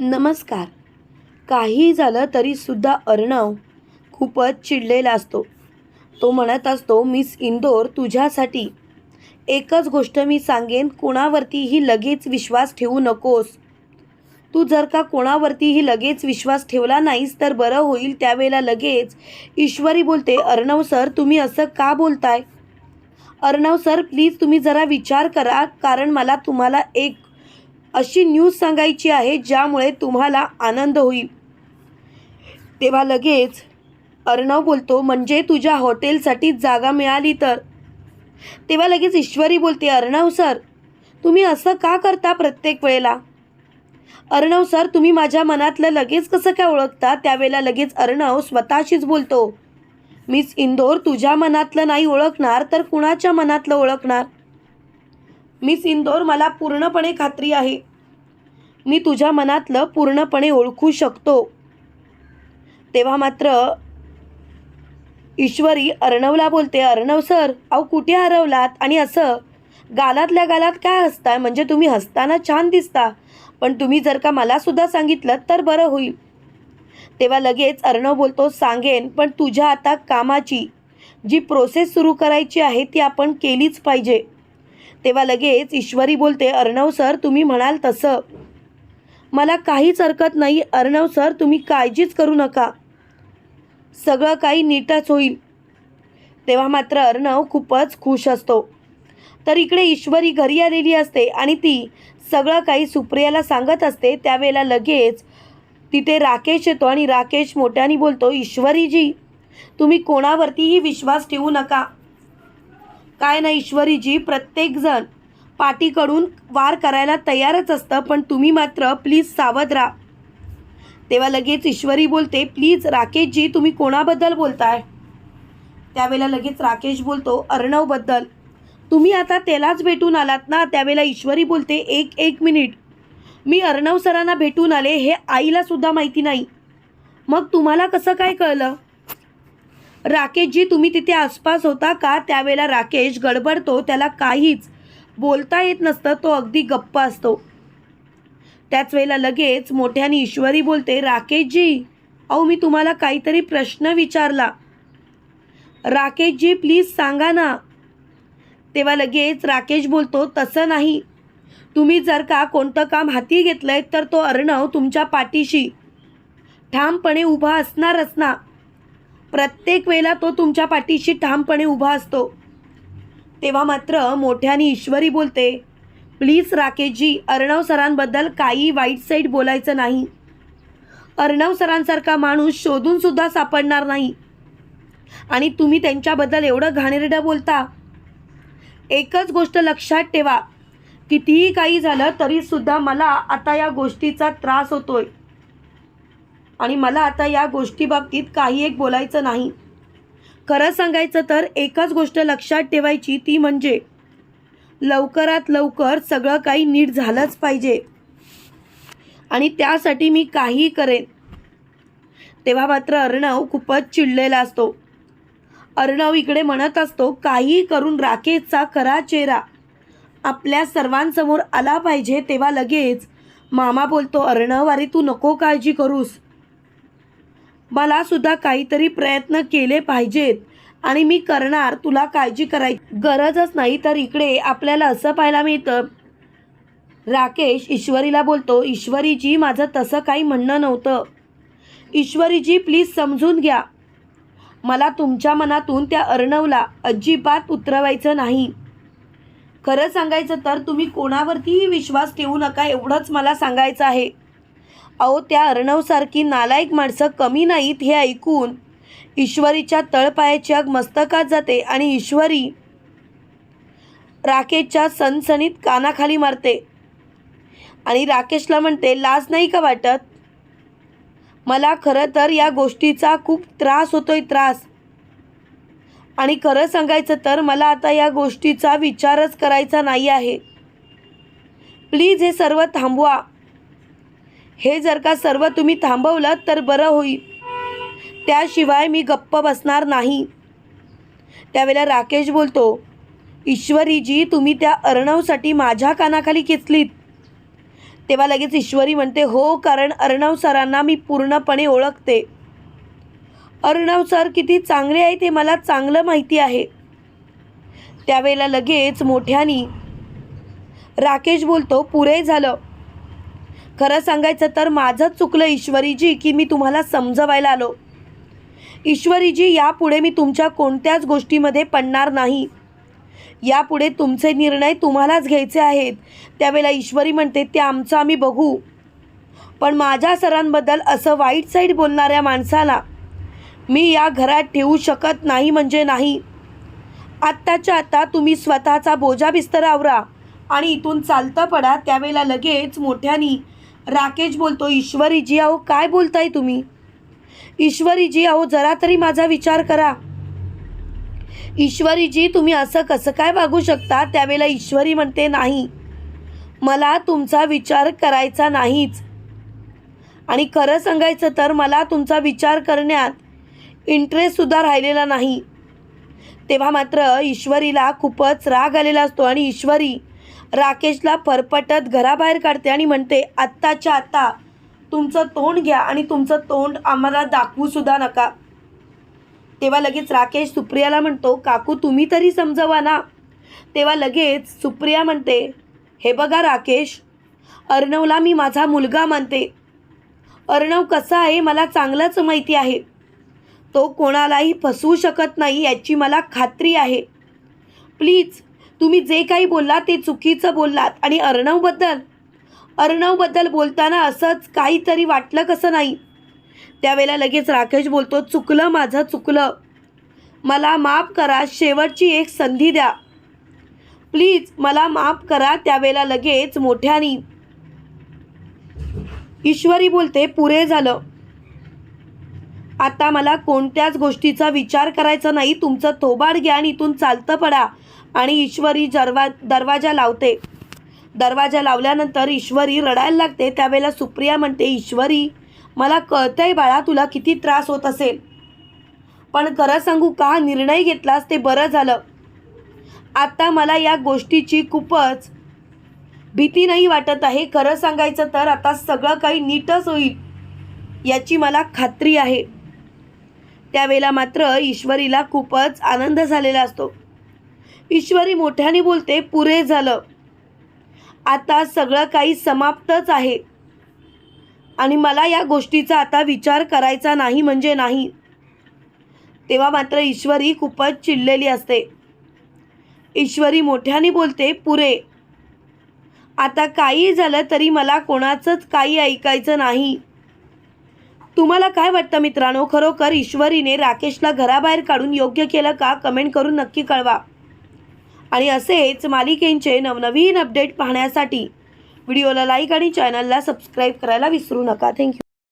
नमस्कार. काही झालं तरीसुद्धा अर्णव खूपच चिडलेला असतो. तो म्हणत असतो मिस इंदोर तुझ्यासाठी एकच गोष्ट मी सांगेन कोणावरतीही लगेच विश्वास ठेवू नकोस. तू जर का कोणावरतीही लगेच विश्वास ठेवला नाहीस तर बरं होईल त्यावेळेला लगेच ईश्वरी बोलते अर्णव सर तुम्ही असं का बोलताय? अर्णव सर प्लीज तुम्ही जरा विचार करा कारण मला तुम्हाला एक अशी न्यूज सांगायची आहे ज्यामुळे तुम्हाला आनंद होईल. तेव्हा लगेच अर्णव बोलतो म्हणजे तुझ्या हॉटेलसाठी जागा मिळाली तर? तेव्हा लगेच ईश्वरी बोलते अर्णव सर तुम्ही असं का करता प्रत्येक वेळेला? अर्णव सर तुम्ही माझ्या मनातलं लगेच कसं काय ओळखता? त्यावेळेला लगेच अर्णव स्वतःशीच बोलतो मिस इंदोर तुझ्या मनातलं नाही ओळखणार तर कुणाच्या मनातलं ओळखणार? मिस इंदोर मला पूर्णपणे खात्री आहे. मी तुझ्या मनातलं पूर्णपणे ओळखू शकतो. तेव्हा मात्र ईश्वरी अर्णवला बोलते अर्णव सर अहो कुठे हरवलात आणि असं? गालातल्या गालात काय हसताय? म्हणजे तुम्ही हसताना छान दिसता. पण तुम्ही जर का मलासुद्धा सांगितलं तर बरं होईल. तेव्हा लगेच अर्णव बोलतो सांगेन पण तुझ्या आता कामाची जी प्रोसेस सुरू करायची आहे ती आपण केलीच पाहिजे. तेव्हा लगेच ईश्वरी बोलते अर्णव सर तुम्ही म्हणाल तसं. मला काहीच हरकत नाही अर्णव सर तुम्ही काळजीच करू नका. सगळं काही नीटच होईल. तेव्हा मात्र अर्णव खूपच खुश असतो. तर इकडे ईश्वरी घरी आलेली असते आणि ती सगळं काही सुप्रियाला सांगत असते. त्यावेळेला लगेच तिथे राकेश येतो आणि राकेश मोठ्याने बोलतो ईश्वरीजी तुम्ही कोणावरतीही विश्वास ठेवू नका. काय ना ईश्वरीजी प्रत्येकजण पाठीकडून वार करायला तयारच असतं पण तुम्ही मात्र प्लीज सावध राहा. तेव्हा लगेच ईश्वरी बोलते प्लीज राकेशजी तुम्ही कोणाबद्दल बोलताय? त्यावेळेला लगेच राकेश बोलतो अर्णवबद्दल. तुम्ही आता त्यालाच भेटून आलात ना? त्यावेळेला ईश्वरी बोलते एक एक मिनिट. मी अर्णव सरांना भेटून आले हे आईला सुद्धा माहिती नाही. मग तुम्हाला कसं काय कळलं? राकेशजी तुम्ही तिथे आसपास होता का? त्यावेळेला राकेश गडबडतो त्याला काहीच बोलता येत नसतं तो अगदी गप्प असतो. त्याच वेळेला लगेच मोठ्याने ईश्वरी बोलते राकेशजी अहो मी तुम्हाला काहीतरी प्रश्न विचारला. राकेशजी प्लीज सांगा ना. तेव्हा लगेच राकेश बोलतो तसं नाही. तुम्ही जर का कोणतं काम हाती घेतलंय तर तो अर्णव तुमच्या पाठीशी ठामपणे उभा असणारच ना. प्रत्येक वेळेला तो तुमच्या पाठीशी ठामपणे उभा असतो. तेव्हा मात्र मोठ्याने ईश्वरी बोलते प्लीज राकेशजी अर्णव सरांबद्दल काही वाईट साईड बोलायचं नाही. अर्णव सरांसारखा माणूस शोधूनसुद्धा सापडणार नाही. आणि तुम्ही त्यांच्याबद्दल एवढं घाणेरडं बोलता? एकच गोष्ट लक्षात ठेवा कितीही काही झालं तरीसुद्धा मला आता या गोष्टीचा त्रास होतोय. आणि मला आता या गोष्टीबाबतीत काही एक बोलायचं नाही. खरं सांगायचं तर एकच गोष्ट लक्षात ठेवायची ती म्हणजे लवकरात लवकर सगळं काही नीट झालंच पाहिजे. आणि त्यासाठी मी काही करेन. तेव्हा मात्र अर्णव खूपच चिडलेला असतो. अर्णव इकडे म्हणत असतो काही करून राकेशचा खरा चेहरा आपल्या सर्वांसमोर आला पाहिजे तेव्हा लगेच. मामा बोलतो अर्णव अरे तू नको काळजी करूस. मला सुद्धा काहीतरी प्रयत्न केले पाहिजेत. आणि मी करणार तुला काळजी करायची गरजच नाही तर इकडे आपल्याला असं पाहायला मिळतं. राकेश ईश्वरीला बोलतो ईश्वरीजी माझं तसं काही म्हणणं नव्हतं. ईश्वरीजी प्लीज समजून घ्या. मला तुमच्या मनातून त्या अर्णवला अजिबात उतरवायचं नाही. खरं सांगायचं तर तुम्ही कोणावरतीही विश्वास ठेवू नका एवढंच मला सांगायचं आहे. अहो त्या अर्णवसारखी नालायक माणसं कमी नाहीत हे ऐकून ईश्वरीच्या तळपायाची आग मस्तकात जाते आणि ईश्वरी राकेशच्या सणसणीत कानाखाली मारते. आणि राकेशला म्हणते लाज नाही का वाटत? मला खरं तर या गोष्टीचा खूप त्रास होतोय त्रास. आणि खरं सांगायचं तर मला आता या गोष्टीचा विचारच करायचा नाही आहे. प्लीज हे सर्व थांबवा. हे जर का सर्व तुम्ही थांबवलं तर बरं होईल. त्याशिवाय मी गप्प बसणार नाही. त्यावेळेला राकेश बोलतो ईश्वरीजी तुम्ही त्या अर्णवसाठी माझ्या कानाखाली खेचलीत. तेव्हा लगेच ईश्वरी म्हणते हो कारण अर्णव सरांना मी पूर्णपणे ओळखते. अर्णव सर किती चांगले आहे ते मला चांगलं माहिती आहे. त्यावेळेला लगेच मोठ्यानी राकेश बोलतो पुरे झालं. खरं सांगायचं तर माझंच चुकलं ईश्वरीजी की मी तुम्हाला समजवायला आलो. ईश्वरीजी यापुढे मी तुमच्या कोणत्याच गोष्टीमध्ये पडणार नाही. यापुढे तुमचे निर्णय तुम्हालाच घ्यायचे आहेत. त्यावेळेला ईश्वरी म्हणते ते आमचं आम्ही बघू. पण माझ्या सरांबद्दल असं वाईट साईड बोलणाऱ्या माणसाला मी या घरात ठेवू शकत नाही म्हणजे नाही. आत्ताच्या आता तुम्ही स्वतःचा बोजा बिस्तर आवरा आणि इथून चालतं पडा. त्यावेळेला लगेच मोठ्यानी राकेश बोलतो ईश्वरीजी अहो काय बोलताय तुम्ही? ईश्वरीजी अहो जरा तरी माझा विचार करा. ईश्वरीजी तुम्ही असं कसं काय वागू शकता? त्यावेळेला ईश्वरी म्हणते नाही मला तुमचा विचार करायचा नाहीच. आणि खरं सांगायचं तर मला तुमचा विचार करण्यात इंटरेस्टसुद्धा राहिलेला नाही. तेव्हा मात्र ईश्वरीला खूपच राग आलेला असतो आणि ईश्वरी राकेशला फरफटत घराबाहेर काढते आणि म्हणते आत्ताच्या आत्ता तुमचं तोंड घ्या आणि तुमचं तोंड आम्हाला दाखवूसुद्धा नका. तेव्हा लगेच राकेश सुप्रियाला म्हणतो काकू तुम्ही तरी समजवा ना. तेव्हा लगेच सुप्रिया म्हणते हे बघा राकेश अर्णवला मी माझा मुलगा मानते. अर्णव कसा आहे मला चांगलंच माहिती आहे. तो कोणालाही फसवू शकत नाही याची मला खात्री आहे. प्लीज तुम्ही जे काही बोललात ते चुकीचं बोललात. आणि अर्णवबद्दल अर्णवबद्दल बोलताना असंच काहीतरी वाटलं कसं नाही? त्यावेळेला लगेच राकेश बोलतो चुकलं माझं चुकलं. मला माफ करा शेवटची एक संधी द्या. प्लीज मला माफ करा त्यावेळेला लगेच मोठ्यानी ईश्वरी बोलते पुरे झालं. आता मला कोणत्याच गोष्टीचा विचार करायचा नाही. तुमचं थोबाड घ्या आणि इथून चालतं पडा. आणि ईश्वरी जरवा दरवाजा लावते. दरवाजा लावल्यानंतर ईश्वरी रडायला लागते. त्यावेळेला सुप्रिया म्हणते ईश्वरी मला कळतंय बाळा तुला किती त्रास होत असेल. पण खरं सांगू का? निर्णय घेतलास ते बरं झालं. आता मला या गोष्टीची खूपच भीती नाही वाटत आहे. खरं सांगायचं तर आता सगळं काही नीटच होईल याची मला खात्री आहे. त्यावेळेला मात्र ईश्वरीला खूपच आनंद झालेला असतो. ईश्वरी मोठ्याने बोलते पुरे झालं. आता सगळं काही समाप्तच आहे. आणि मला या गोष्टीचा आता विचार करायचा नाही म्हणजे नाही. तेव्हा मात्र ईश्वरी खूपच चिडलेली असते. ईश्वरी मोठ्याने बोलते पुरे. आता काही झालं तरी मला कोणाचंच काही ऐकायचं नाही. तुम्हाला काय वाटतं मित्रांनो? खरोखर ईश्वरीने राकेशला घराबाहेर काढून योग्य केलं का? कमेंट करून नक्की कळवा. आणि असेच मालिकेंचे नवनवीन अपडेट पाहण्यासाठी व्हिडिओला लाईक आणि चॅनलला सबस्क्राईब करायला विसरू नका. थँक्यू